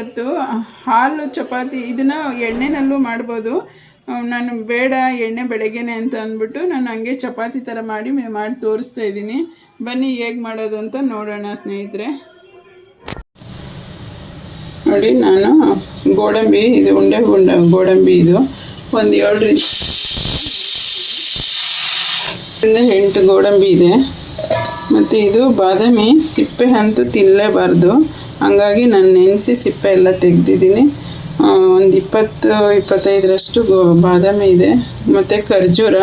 ಇವತ್ತು ಹಾಲು, ಚಪಾತಿ ಇದನ್ನು ಎಣ್ಣೆನಲ್ಲೂ ಮಾಡ್ಬೋದು. ನಾನು ಬೇಡ ಎಣ್ಣೆ ಬೆಳಗ್ಗೆನೆ ಅಂತ ಅಂದ್ಬಿಟ್ಟು ನಾನು ಹಂಗೆ ಚಪಾತಿ ಥರ ಮಾಡಿ ಮಾಡಿ ತೋರಿಸ್ತಾ ಇದ್ದೀನಿ. ಬನ್ನಿ ಹೇಗೆ ಮಾಡೋದು ಅಂತ ನೋಡೋಣ ಸ್ನೇಹಿತರೆ. ನೋಡಿ, ನಾನು ಗೋಡಂಬಿ, ಇದು ಉಂಡೆ ಉಂಡ, ಗೋಡಂಬಿ ಇದು. ಒಂದು ಏಳರಿಂದ ಎಂಟು ಗೋಡಂಬಿ ಇದೆ. ಮತ್ತು ಇದು ಬಾದಾಮಿ, ಸಿಪ್ಪೆ ಅಂತೂ ತಿನ್ನಲೇಬಾರ್ದು ಹಂಗಾಗಿ ನಾನು ನೆನೆಸಿ ಸಿಪ್ಪೆ ಎಲ್ಲ ತೆಗೆದಿದ್ದೀನಿ. ಒಂದು ಇಪ್ಪತ್ತು, ಇಪ್ಪತ್ತೈದರಷ್ಟು ಗೋ, ಬಾದಾಮಿ ಇದೆ. ಮತ್ತು ಖರ್ಜೂರ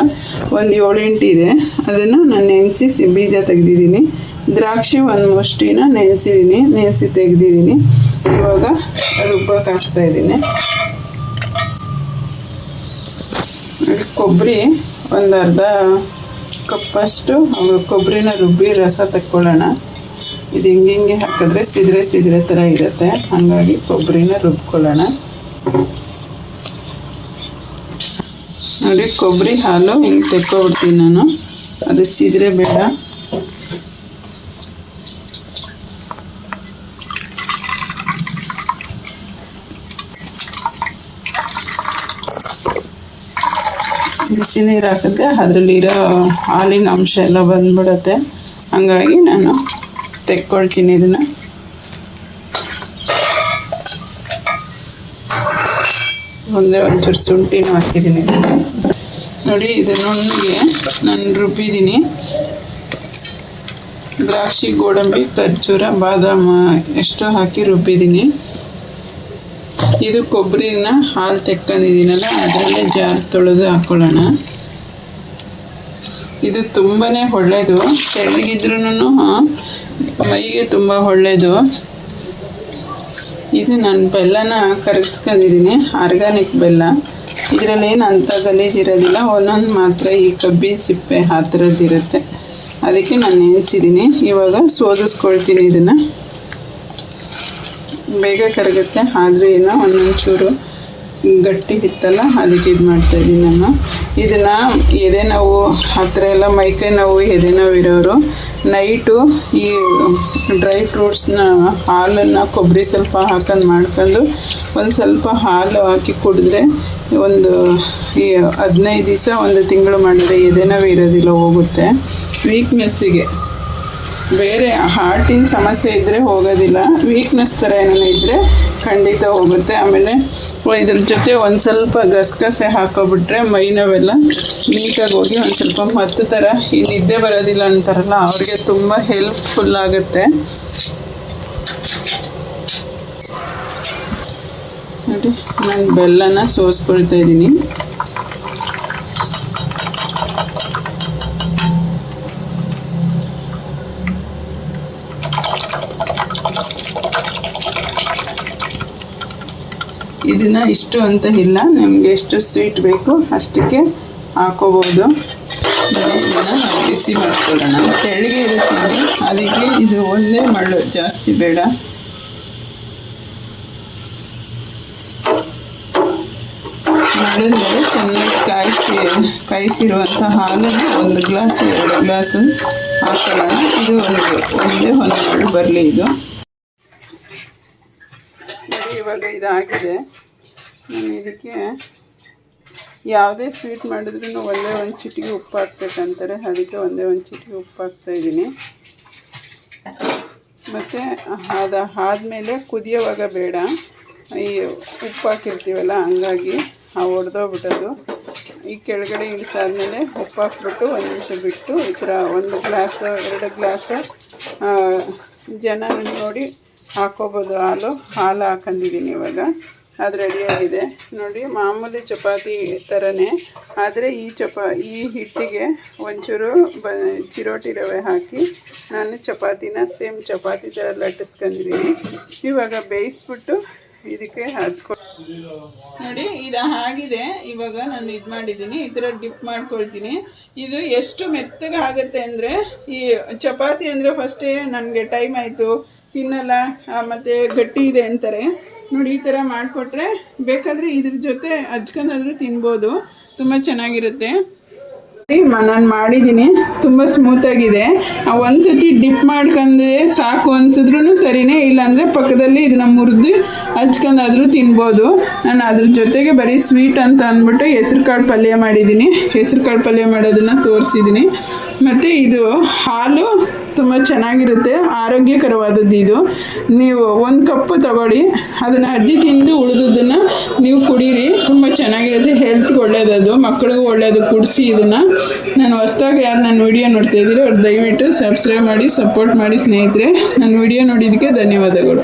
ಒಂದು ಏಳೆಂಟು ಇದೆ. ಅದನ್ನು ನಾನು ನೆನೆಸಿ ಸಿ, ಬೀಜ ತೆಗೆದಿದ್ದೀನಿ. ದ್ರಾಕ್ಷಿ ಒಂದು ಮುಷ್ಟಿನ ನೆನೆಸಿದ್ದೀನಿ, ನೆನೆಸಿ ತೆಗೆದಿದ್ದೀನಿ. ಇವಾಗ ರುಬ್ಬಕ್ಕೆ ಹಾಕ್ತಾಯಿದ್ದೀನಿ ಕೊಬ್ಬರಿ ಒಂದು ಅರ್ಧ ಕಪ್ಪಷ್ಟು ಕೊಬ್ಬರಿನ ರುಬ್ಬಿ ರಸ ತಕ್ಕೊಳ್ಳೋಣ. ಇದು ಹಿಂಗೆ ಹಿಂಗೆ ಹಾಕಿದ್ರೆ ಸಿದ್ರೆ ಸಿದ್ರೆ ಥರ ಇರುತ್ತೆ. ಹಾಗಾಗಿ ಕೊಬ್ಬರಿನ ರುಬ್ಕೊಳ್ಳೋಣ. ನೋಡಿ, ಕೊಬ್ಬರಿ ಹಾಲು ಹಿಂಗೆ ತೆಕ್ಕೊಬಿಡ್ತೀನಿ ನಾನು. ಅದು ಸಿದ್ರೆ ಬೇಡ. ಬಿಸಿ ನೀರು ಹಾಕಿದ್ರೆ ಅದರಲ್ಲಿರೋ ಹಾಲಿನ ಅಂಶ ಎಲ್ಲ ಬಂದ್ಬಿಡುತ್ತೆ. ಹಂಗಾಗಿ ನಾನು ತೆಕ್ಕೊಳ್ತೀನಿ ಇದನ್ನು. ಒಂದೇ ಒಂಚೂರು ಶುಂಠಿನೂ ಹಾಕಿದ್ದೀನಿ. ನೋಡಿ, ಇದು ನುಣ್ಣಗೆ ನಾನು ರುಬ್ಬಿದ್ದೀನಿ. ದ್ರಾಕ್ಷಿ, ಗೋಡಂಬಿ, ಖರ್ಜೂರ, ಬಾದಾಮ ಎಷ್ಟು ಹಾಕಿ ರುಬ್ಬಿದ್ದೀನಿ. ಇದು ಕೊಬ್ಬರಿನ ಹಾಲು ತೆಕ್ಕೊಂಡಿದ್ದೀನಲ್ಲ, ಅದರಲ್ಲೇ ಜಾರ್ ತೊಳೆದು ಹಾಕ್ಕೊಳ್ಳೋಣ ಇದು ತುಂಬಾ ಒಳ್ಳೆಯದು ತೆಳ್ಳಗಿದ್ರೂ ಮೈಗೆ ತುಂಬ ಒಳ್ಳೆಯದು ಇದು ನಾನು ಬೆಲ್ಲನ ಕರಗಿಸ್ಕೊಂಡಿದ್ದೀನಿ ಆರ್ಗಾನಿಕ್ ಬೆಲ್ಲ. ಇದರಲ್ಲೇನು ಅಂಥ ಗಲೀಜಿರೋದಿಲ್ಲ ಒಂದೊಂದು ಮಾತ್ರ ಈ ಕಬ್ಬಿನ ಸಿಪ್ಪೆ ಆ ಅದಕ್ಕೆ ನಾನು ನೆನೆಸಿದ್ದೀನಿ ಇವಾಗ ಸೋದಿಸ್ಕೊಳ್ತೀನಿ ಇದನ್ನು. ಬೇಗ ಕರಗುತ್ತೆ, ಆದರೂ ಏನೋ ಒಂದೊಂಚೂರು ಗಟ್ಟಿ ಇತ್ತಲ್ಲ ಅದಕ್ಕೆ ಇದು ಮಾಡ್ತಾಯಿದ್ದೀನಿ ನಾನು. ಇದನ್ನು ಎದೆ ನೋವು ಆ ಥರ ಎಲ್ಲ ಮೈಕೈ ನೋವು, ಎದೆ ನೋವು ಇರೋರು ನೈಟು ಈ ಡ್ರೈ ಫ್ರೂಟ್ಸ್ನ ಹಾಲನ್ನು ಕೊಬ್ಬರಿ ಸ್ವಲ್ಪ ಹಾಕೊಂಡು ಮಾಡ್ಕೊಂಡು ಒಂದು ಸ್ವಲ್ಪ ಹಾಲು ಹಾಕಿ ಕುಡಿದ್ರೆ ಒಂದು ಈ ಹದಿನೈದು ದಿವಸ ಒಂದು ತಿಂಗಳು ಮಾಡಿದ್ರೆ ಎದೆನೋವು ಇರೋದಿಲ್ಲ, ಹೋಗುತ್ತೆ. ವೀಕ್ನೆಸ್ಸಿಗೆ ಬೇರೆ ಹಾರ್ಟಿನ ಸಮಸ್ಯೆ ಇದ್ದರೆ ಹೋಗೋದಿಲ್ಲ. ವೀಕ್ನೆಸ್ ಥರ ಏನೇನು ಇದ್ದರೆ ಖಂಡಿತ ಹೋಗುತ್ತೆ. ಆಮೇಲೆ ಇದ್ರ ಜೊತೆ ಒಂದು ಸ್ವಲ್ಪ ಗಸಗಸೆ ಹಾಕೋಬಿಟ್ರೆ ಮೈ ನೋವೆಲ್ಲ ನೀಟಾಗಿ ಹೋಗಿ ಒಂದು ಸ್ವಲ್ಪ ಮತ್ತು ಥರ ಈ ನಿದ್ದೆ ಬರೋದಿಲ್ಲ ಅಂತಾರಲ್ಲ, ಅವ್ರಿಗೆ ತುಂಬ ಹೆಲ್ಪ್ಫುಲ್ ಆಗುತ್ತೆ. ನೋಡಿ, ನಾನು ಬೆಲ್ಲನ ಸೋಸ್ಕೊಳ್ತಾ ಇದ್ದೀನಿ. ಇದನ್ನ ಇಷ್ಟು ಅಂತ ಇಲ್ಲ. ನಮಗೆ ಎಷ್ಟು ಸ್ವೀಟ್ ಬೇಕು ಅಷ್ಟಕ್ಕೆ ಹಾಕೋಬೋದು. ಬಿಸಿ ಮಾಡ್ಕೊಳ್ಳೋಣ. ತೆಳ್ಳಗೆ ಇರುತ್ತೆ. ಅದಕ್ಕೆ ಇದು ಒಂದೇ ಮಳ್ಳು. ಜಾಸ್ತಿ ಬೇಡ. ಮಳ್ಳಂದರೆ ಚೆನ್ನಾಗಿ ಕಾಯಿಸಿ, ಕಾಯಿಸಿರುವಂಥ ಹಾಲು ಒಂದು ಗ್ಲಾಸ್, ಎರಡು ಗ್ಲಾಸು ಹಾಕೊಳ್ಳೋಣ. ಇದು ಒಂದು, ಒಂದೇ ಒಂದು ಮಳ್ಳು ಬರಲಿ ಇದು. ಇವಾಗ ಇದಾಗಿದೆ. ನಾನು ಇದಕ್ಕೆ ಯಾವುದೇ ಸ್ವೀಟ್ ಮಾಡಿದ್ರೂ ಒಂದೇ ಒಂದು ಚಿಟಿಗೆ ಉಪ್ಪು ಹಾಕ್ಬೇಕಂತಾರೆ. ಅದಕ್ಕೆ ಒಂದೇ ಒಂದು ಚಿಟಿಗೆ ಉಪ್ಪು ಹಾಕ್ತಾ ಇದ್ದೀನಿ. ಮತ್ತು ಅದು ಆದಮೇಲೆ ಕುದಿಯೋವಾಗ ಬೇಡ. ಈ ಉಪ್ಪು ಹಾಕಿರ್ತೀವಲ್ಲ, ಹಂಗಾಗಿ ಆ ಒಡೆದೋಗ್ಬಿಟ್ಟದು ಈ ಕೆಳಗಡೆ ಇಳಿಸಾದ್ಮೇಲೆ ಉಪ್ಪು ಹಾಕ್ಬಿಟ್ಟು ಒಂದು ನಿಮಿಷ ಬಿಟ್ಟು ಈ ಥರ ಒಂದು ಗ್ಲಾಸ್, ಎರಡು ಗ್ಲಾಸ್ ಜನ ನೋಡಿ ಹಾಕೋಬೋದು ಹಾಲು. ಹಾಲು ಹಾಕೊಂಡಿದ್ದೀನಿ ಇವಾಗ. ಅದು ರೆಡಿಯಾಗಿದೆ ನೋಡಿ, ಮಾಮೂಲಿ ಚಪಾತಿ ಥರನೇ ಆದರೆ ಈ ಚಪಾ, ಈ ಹಿಟ್ಟಿಗೆ ಒಂಚೂರು ಬ, ಚಿರೋಟಿ ರವೆ ಹಾಕಿ ನಾನು ಚಪಾತಿನ ಸೇಮ್ ಚಪಾತಿ ಥರ ಲಟ್ಟಿಸ್ಕೊಂಡಿದ್ದೀನಿ. ಇವಾಗ ಬೇಯಿಸ್ಬಿಟ್ಟು ಇದಕ್ಕೆ ಹಚ್ಕೊ ನೋಡಿ, ಇದು ಆಗಿದೆ. ಇವಾಗ ನಾನು ಇದು ಮಾಡಿದ್ದೀನಿ. ಈ ಥರ ಡಿಪ್ ಮಾಡ್ಕೊಳ್ತೀನಿ. ಇದು ಎಷ್ಟು ಮೆತ್ತಗೆ ಆಗುತ್ತೆ ಅಂದರೆ, ಈ ಚಪಾತಿ ಅಂದರೆ ಫಸ್ಟೇ ನನಗೆ ಟೈಮ್ ಆಯಿತು. ತಿನ್ನಲ್ಲ ಮತ್ತು ಗಟ್ಟಿ ಇದೆ ಅಂತಾರೆ. ನೋಡಿ, ಈ ಥರ ಮಾಡಿಕೊಟ್ರೆ ಬೇಕಾದರೆ ಇದ್ರ ಜೊತೆ ಹಚ್ಕೊಂಡಾದ್ರೂ ತಿನ್ಬೋದು. ತುಂಬ ಚೆನ್ನಾಗಿರುತ್ತೆ. ನಾನು ಮಾಡಿದ್ದೀನಿ. ತುಂಬ ಸ್ಮೂತಾಗಿದೆ ಒಂದು ಸತಿ ಡಿಪ್ ಮಾಡ್ಕೊಂಡ್ರೆ ಸಾಕು ಅನ್ಸಿದ್ರು ಸರಿನೇ, ಇಲ್ಲಾಂದರೆ ಪಕ್ಕದಲ್ಲಿ ಇದನ್ನ ಮುರಿದು ಹಚ್ಕೊಂಡಾದ್ರೂ ತಿನ್ಬೋದು. ನಾನು ಅದ್ರ ಜೊತೆಗೆ ಬರೀ ಸ್ವೀಟ್ ಅಂತ ಅಂದ್ಬಿಟ್ಟು ಹೆಸ್ರು ಕಾಳು ಪಲ್ಯ ಮಾಡಿದ್ದೀನಿ. ಹೆಸ್ರು ಕಾಳು ಪಲ್ಯ ಮಾಡೋದನ್ನು ತೋರಿಸಿದ್ದೀನಿ. ಮತ್ತು ಇದು ಹಾಲು ತುಂಬ ಚೆನ್ನಾಗಿರುತ್ತೆ, ಆರೋಗ್ಯಕರವಾದದ್ದು ಇದು. ನೀವು ಒಂದು ಕಪ್ಪು ತಗೊಳ್ಳಿ, ಅದನ್ನು ಅಜ್ಜಿ ತಿಂದು ಉಳಿದದನ್ನು ನೀವು ಕುಡೀರಿ. ತುಂಬ ಚೆನ್ನಾಗಿರುತ್ತೆ ಹೆಲ್ತ್ಗೆ ಒಳ್ಳೆಯದದು ಮಕ್ಕಳಿಗೂ ಒಳ್ಳೆಯದು ಕುಡಿಸಿ ಇದನ್ನು. ನಾನು ಹೊಸ್ದಾಗಿ ಯಾರು ನನ್ನ ವಿಡಿಯೋ ನೋಡ್ತಾ ಇದ್ದೀರೋ ಅವ್ರು ದಯವಿಟ್ಟು ಸಬ್ಸ್ಕ್ರೈಬ್ ಮಾಡಿ ಸಪೋರ್ಟ್ ಮಾಡಿ ಸ್ನೇಹಿತರೆ. ನನ್ನ ವಿಡಿಯೋ ನೋಡಿದ್ದಕ್ಕೆ ಧನ್ಯವಾದಗಳು.